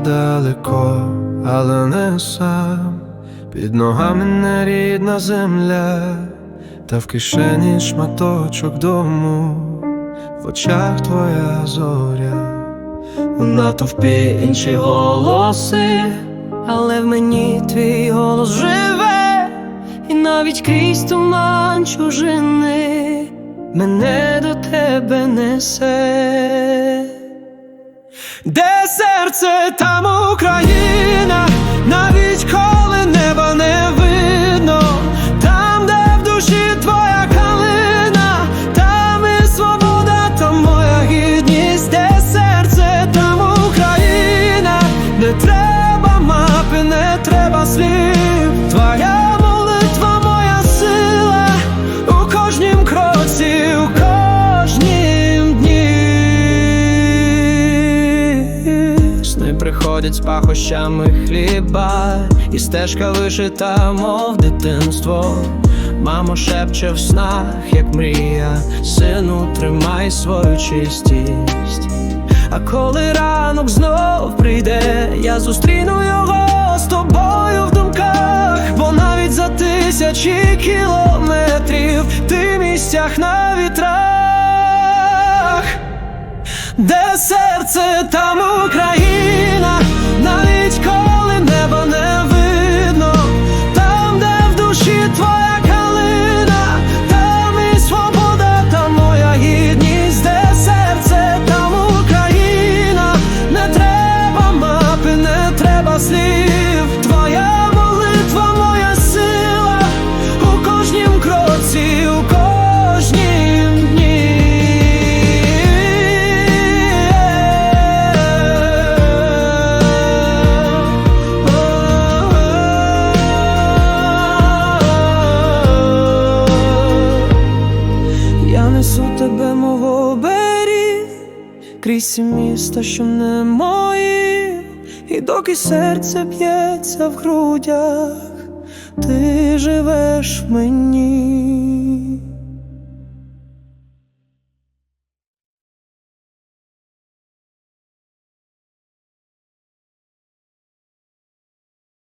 далеко, але не сам. Під ногами нерідна земля, та в кишені шматочок дому, в очах твоя зоря. У натовпі інші голоси, але в мені твій голос живе, і навіть крізь туман чужини мене до тебе несе. Де серце, там Україна, навіть приходять з пахощами хліба, і стежка вишита, мов дитинство. Мамо шепче в снах, як мрія, сину, тримай свою чистість. А коли ранок знов прийде, я зустріну його з тобою в думках, бо навіть за тисячі кілометрів ти місцях на вітрах. Де серце, там Україна, слів, твоя молитва, моя сила у кожнім кроці, у кожнім дні. Я несу тебе, мов оберіг, крізь міста, що не мої, і доки серце б'ється в грудях, ти живеш мені.